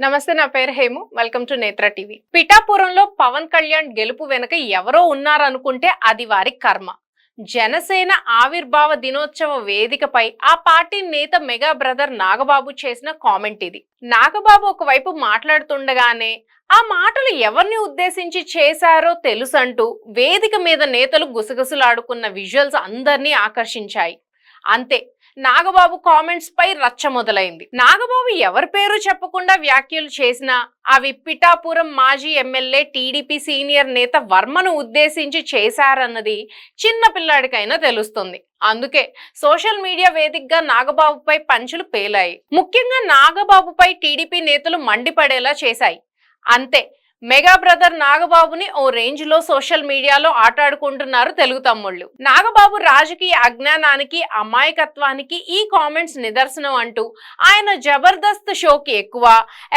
నమస్తే నా పేరు Hemu. Welcome to Netra TV. పిఠాపురంలో పవన్ కళ్యాణ్ గెలుపు వెనుక ఎవరో ఉన్నారనుకుంటే అది వారి కర్మ. జనసేన ఆవిర్భావ దినోత్సవ వేదికపై ఆ పార్టీ నేత మెగా బ్రదర్ నాగబాబు చేసిన కామెంట్ ఇది. నాగబాబు ఒకవైపు మాట్లాడుతుండగానే ఆ మాటలు ఎవరిని ఉద్దేశించి చేశారో తెలుసంటూ వేదిక మీద నేతలు గుసగుసలాడుకున్న విజువల్స్ అందరినీ ఆకర్షించాయి. అంతే నాగబాబు కామెంట్స్ పై రచ్చ మొదలైంది. నాగబాబు ఎవరి పేరు చెప్పకుండా వ్యాఖ్యలు చేసినా అవి పిఠాపురం మాజీ ఎమ్మెల్యే టీడీపీ సీనియర్ నేత వర్మను ఉద్దేశించి చేశారన్నది చిన్న పిల్లాడికైనా తెలుస్తుంది. అందుకే సోషల్ మీడియా వేదికగా నాగబాబుపై పంచులు పేలాయి. ముఖ్యంగా నాగబాబుపై టీడీపీ నేతలు మండిపడేలా చేశాయి. అంతే మెగా బ్రదర్ నాగబాబుని ఓ రేంజ్లో సోషల్ మీడియాలో ఆటాడుకుంటున్నారు తెలుగు తమ్ముళ్ళు. నాగబాబు రాజకీయ అజ్ఞానానికి అమాయకత్వానికి ఈ కామెంట్స్ నిదర్శనం అంటూ ఆయన జబర్దస్త్ షోకి ఎక్కువ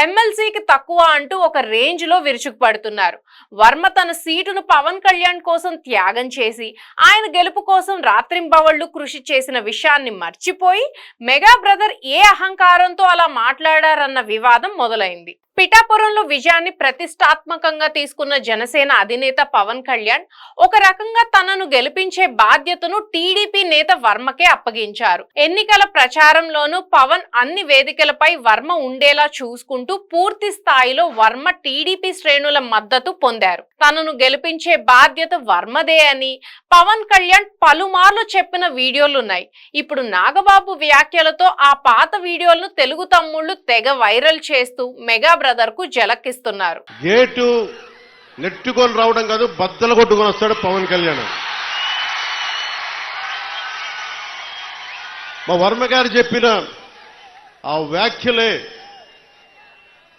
ఎమ్మెల్సీకి తక్కువ అంటూ ఒక రేంజ్లో విరుచుకుపడుతున్నారు. వర్మ తన సీటును పవన్ కళ్యాణ్ కోసం త్యాగం చేసి ఆయన గెలుపు కోసం రాత్రింబవళ్ళు కృషి చేసిన విషయాన్ని మర్చిపోయి మెగా బ్రదర్ ఏ అహంకారంతో అలా మాట్లాడారన్న వివాదం మొదలైంది. పిఠాపురంలో విజయాన్ని ప్రతిష్టాత్మకంగా తీసుకున్న జనసేన అధినేత పవన్ కళ్యాణ్ ఒక రకంగా తనను గెలిపించే బాధ్యతను టీడీపీ నేత వర్మకే అప్పగించారు. ఎన్నికల ప్రచారంలోనూ పవన్ అన్ని వేదికలపై వర్మ ఉండేలా చూసుకుంటూ పూర్తి స్థాయిలో వర్మ టీడీపీ శ్రేణుల మద్దతు పొందారు. తనను గెలిపించే బాధ్యత వర్మదే అని పవన్ కళ్యాణ్ పలుమార్లు చెప్పిన వీడియోలున్నాయి. ఇప్పుడు నాగబాబు వ్యాఖ్యలతో ఆ పాత వీడియోలను తెలుగు తమ్ముళ్ళు తెగ వైరల్ చేస్తూ మెగా బ్రదర్కు జలక్కిస్తున్నారు. గేటు నెట్టుకొని రావడం కాదు బద్దలు కొట్టుకొని వస్తాడు పవన్ కళ్యాణ్. మా వర్మ గారు చెప్పిన ఆ వ్యాఖ్యలే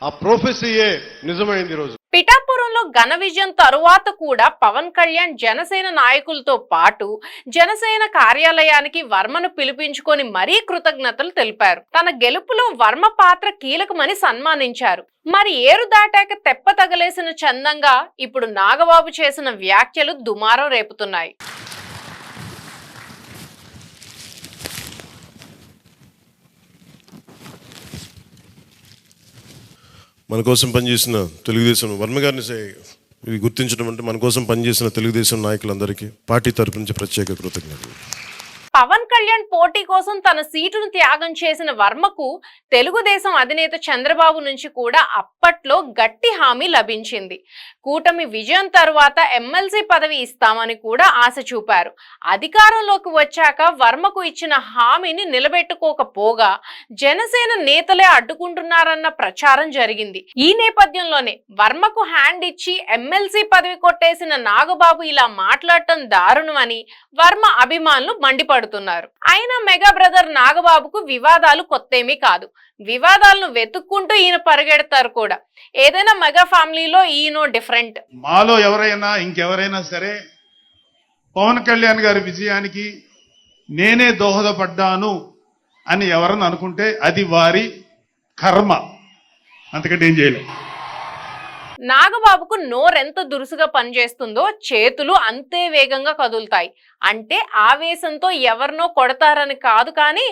ఆ ప్రొఫెసీయే నిజమైంది ఈరోజు. పిఠాపురంలో ఘన విజయం తరువాత కూడా పవన్ కళ్యాణ్ జనసేన నాయకులతో పాటు జనసేన కార్యాలయానికి వర్మను పిలిపించుకొని మరీ కృతజ్ఞతలు తెలిపారు. తన గెలుపులో వర్మ పాత్ర కీలకమని సన్మానించారు. మరి ఏరు దాటాక తెప్ప తగలేసిన చందంగా ఇప్పుడు నాగబాబు చేసిన వ్యాఖ్యలు దుమారం రేపుతున్నాయి. మన కోసం పనిచేసిన తెలుగుదేశం వర్మ గారిని గుర్తించడం అంటే మన కోసం పనిచేసిన తెలుగుదేశం నాయకులందరికీ పార్టీ తరపు నుంచి ప్రత్యేక కృతజ్ఞతలు. పవన్ కళ్యాణ్ పోటీ కోసం తన సీటును త్యాగం చేసిన వర్మకు తెలుగుదేశం అధినేత చంద్రబాబు నుంచి కూడా అప్పట్లో గట్టి హామీ లభించింది. కూటమి విజయం తరువాత ఎమ్మెల్సీ పదవి ఇస్తామని కూడా ఆశ చూపారు. అధికారంలోకి వచ్చాక వర్మకు ఇచ్చిన హామీని నిలబెట్టుకోకపోగా జనసేన నేతలే అడ్డుకుంటున్నారన్న ప్రచారం జరిగింది. ఈ నేపథ్యంలోనే వర్మకు హ్యాండ్ ఇచ్చి ఎమ్మెల్సీ పదవి కొట్టేసిన నాగబాబు ఇలా మాట్లాడటం దారుణమని వర్మ అభిమానులు మండిపడుతున్నారు. అయినా మెగా బ్రదర్ నాగబాబుకు వివాదాలు కొత్తేమీ కాదు. వివాదాలను వెతుక్కుంటూ ఈయన పరిగెడతారు కూడా. ఏదైనా మెగా ఫ్యామిలీలో ఈయనో డిఫరెంట్. మాలో ఎవరైనా ఇంకెవరైనా సరే పవన్ కళ్యాణ్ గారి విజయానికి నేనే దోహదపడ్డాను అని ఎవరన్నా అనుకుంటే అది వారి కర్మ. అంతకంటే ఏం చేయలేదు నాగబాబుకు నోరెంత దురుసుగా పనిచేస్తుందో చేతులు అంతే వేగంగా కదులుతాయి. అంటే ఆవేశంతో ఎవరినో కొడతారని కాదు కానీ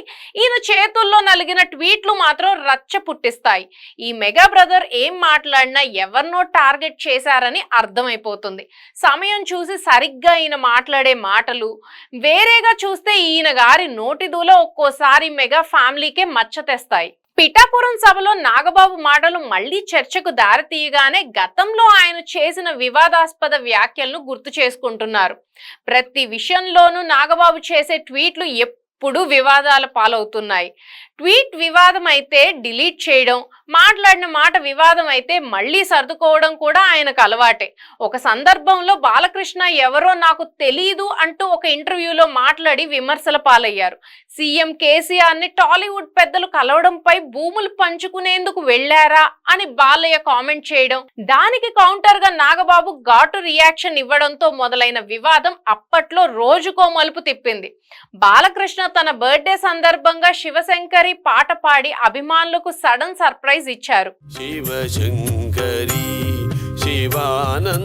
ఈయన చేతుల్లో నలిగిన ట్వీట్లు మాత్రం రచ్చ పుట్టిస్తాయి. ఈ మెగా బ్రదర్ ఏం మాట్లాడినా ఎవరినో టార్గెట్ చేశారని అర్థమైపోతుంది. సమయం చూసి సరిగ్గా ఈయన మాట్లాడే మాటలు వేరేగా చూస్తే ఈయన గారి నోటిదూలో ఒక్కోసారి మెగా ఫ్యామిలీకే మచ్చ తెస్తాయి. పిఠాపురం సభలో నాగబాబు మాటలు మళ్ళీ చర్చకు దారితీయగానే గతంలో ఆయన చేసిన వివాదాస్పద వ్యాఖ్యలను గుర్తు చేసుకుంటున్నారు. ప్రతి విషయంలోనూ నాగబాబు చేసే ట్వీట్లు ఎప్పుడు వివాదాల పాలవుతున్నాయి. ట్వీట్ వివాదం అయితే డిలీట్ చేయడం మాట్లాడిన మాట వివాదం అయితే మళ్ళీ సర్దుకోవడం కూడా ఆయనకు అలవాటే. ఒక సందర్భంలో బాలకృష్ణ ఎవరో నాకు తెలీదు అంటూ ఒక ఇంటర్వ్యూలో మాట్లాడి విమర్శల పాలయ్యారు. సీఎం కేసీఆర్ని టాలీవుడ్ పెద్దలు కలవడంపై భూములు పంచుకునేందుకు వెళ్ళారా అని బాలయ్య కామెంట్ చేయడం దానికి కౌంటర్గా నాగబాబు ఘాటు రియాక్షన్ ఇవ్వడంతో మొదలైన వివాదం అప్పట్లో రోజుకో మలుపు తిప్పింది. బాలకృష్ణ తన బర్త్డే సందర్భంగా శివశంకరి పాట పాడి అభిమానులకు సడన్ సర్ప్రైజ్ ప్రైజ్ ఇచ్చారు. శివశంకరి శివానందలహరి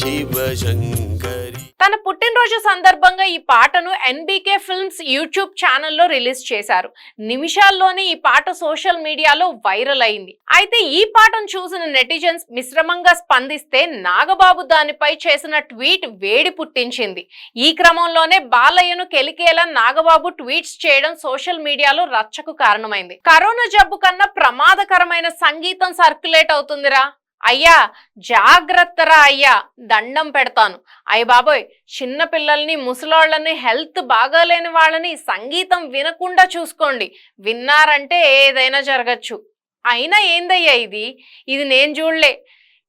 శివశంకరి. తన పుట్టినరోజు సందర్భంగా ఈ పాటను ఎన్బికే ఫిల్మ్స్ యూట్యూబ్ ఛానల్లో రిలీజ్ చేశారు. నిమిషాల్లోనే ఈ పాట సోషల్ మీడియాలో వైరల్ అయింది. అయితే ఈ పాటను చూసిన నెటిజన్స్ మిశ్రమంగా స్పందిస్తే నాగబాబు దానిపై చేసిన ట్వీట్ వేడి పుట్టించింది. ఈ క్రమంలోనే బాలయ్యను కెలికేలా నాగబాబు ట్వీట్స్ చేయడం సోషల్ మీడియాలో రచ్చకు కారణమైంది. కరోనా జబ్బు కన్నా ప్రమాదకరమైన సంగీతం సర్క్యులేట్ అవుతుందిరా. అయ్యా జాగ్రత్తరా అయ్యా దండం పెడతాను. అయ్య బాబోయ్ చిన్న పిల్లల్ని ముసలోళ్ళని హెల్త్ బాగాలేని వాళ్ళని సంగీతం వినకుండా చూసుకోండి. విన్నారంటే ఏదైనా జరగచ్చు. అయినా ఏందయ్యా ఇది? ఇది నేను చూడలే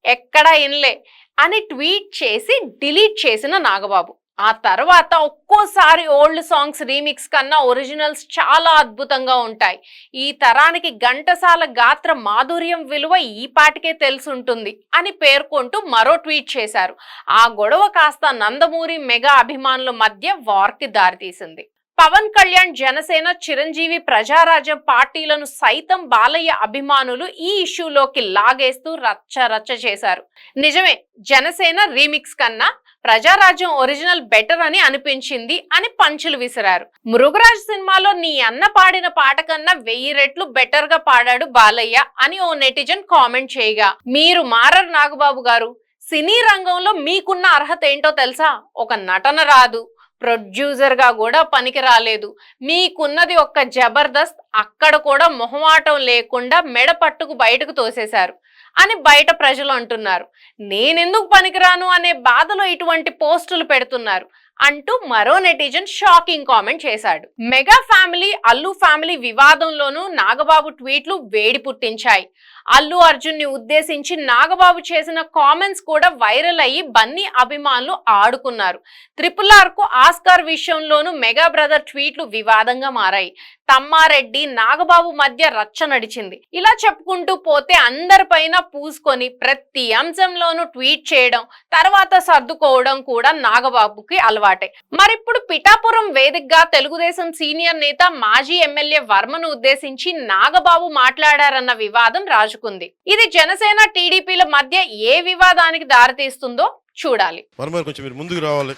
ఎక్కడా వినలే అని ట్వీట్ చేసి డిలీట్ చేసిన నాగబాబు. ఆ తర్వాత ఒక్కోసారి ఓల్డ్ సాంగ్స్ రీమిక్స్ కన్నా ఒరిజినల్స్ చాలా అద్భుతంగా ఉంటాయి. ఈ తరానికి ఘంటసాల గాత్ర మాధుర్యం విలువ ఈ పాటికే తెలుసుంటుంది అని పేర్కొంటూ మరో ట్వీట్ చేశారు. ఆ గొడవ కాస్త నందమూరి మెగా అభిమానుల మధ్య వార్కి దారితీసింది. పవన్ కళ్యాణ్ జనసేన చిరంజీవి ప్రజారాజ్యం పార్టీలను సైతం బాలయ్య అభిమానులు ఈ ఇష్యూలోకి లాగేస్తూ రచ్చ రచ్చ చేశారు. నిజమే జనసేన రీమిక్స్ కన్నా ప్రజారాజ్యం ఒరిజినల్ బెటర్ అని అనిపించింది అని పంచులు విసిరారు. మృగరాజ్ సినిమాలో నీ అన్న పాడిన పాట కన్నా వెయ్యి రెట్లు బెటర్గా పాడాడు బాలయ్య అని ఓ నెటిజన్ కామెంట్ చేయగా మీరు మారరు నాగబాబు గారు. సినీ రంగంలో మీకున్న అర్హత ఏంటో తెలుసా? ఒక నటన రాదు. ప్రొడ్యూసర్గా కూడా పనికి రాలేదు. మీకున్నది ఒక్క జబర్దస్త్ అక్కడ కూడా మొహమాటం లేకుండా మెడ పట్టుకు బయటకు తోసేశారు అని బయట ప్రజలు అంటున్నారు. నేనెందుకు పనికిరాను అనే బాధలో ఇటువంటి పోస్టులు పెడుతున్నారు. అంటూ మరో నెటిజన్ షాకింగ్ కామెంట్ చేశాడు. మెగా ఫ్యామిలీ అల్లు ఫ్యామిలీ వివాదంలోనూ నాగబాబు ట్వీట్లు వేడి పుట్టించాయి. అల్లు అర్జున్ని ఉద్దేశించి నాగబాబు చేసిన కామెంట్స్ కూడా వైరల్ అయ్యి బన్నీ అభిమానులు ఆడుకున్నారు. త్రిపుల్ ఆర్కు ఆస్కార్ విషయంలోనూ మెగా బ్రదర్ ట్వీట్లు వివాదంగా మారాయి. తమ్మారెడ్డి నాగబాబు మధ్య రచ్చ నడిచింది. ఇలా చెప్పుకుంటూ పోతే అందరిపైన పూసుకొని ప్రతి అంశంలోనూ ట్వీట్ చేయడం తర్వాత సర్దుకోవడం కూడా నాగబాబుకి అలవాటే. మరిప్పుడు పిఠాపురం వేదికగా తెలుగుదేశం సీనియర్ నేత మాజీ ఎమ్మెల్యే వర్మను ఉద్దేశించి నాగబాబు మాట్లాడారన్న వివాదం రాజుకుంది. ఇది జనసేన టీడీపీల మధ్య ఏ వివాదానికి దారితీస్తుందో చూడాలి. వర్మ కొంచెం మీరు ముందుకు రావాలి.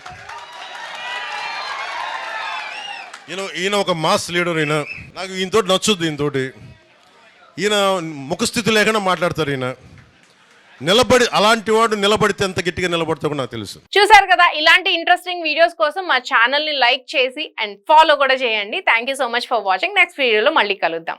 ఈయన ఈయన ఒక మాస్ లీడర్ ఈయన. నాకు ఈయనతో నచ్చుద్ది ఈయనతోటి. ఈయన ముఖస్థితి లేకుండా మాట్లాడతారు ఈయన. నిలబడి అలాంటి వాడు నిలబడితే ఎంత గట్టిగా నిలబడతాడో నాకు తెలుసు. చూసారు కదా ఇలాంటి ఇంట్రెస్టింగ్ వీడియోస్ కోసం మా ఛానల్ని లైక్ చేసి అండ్ ఫాలో కూడా చేయండి. Thank you so much for watching next వీడియోలో మళ్ళీ కలుద్దాం.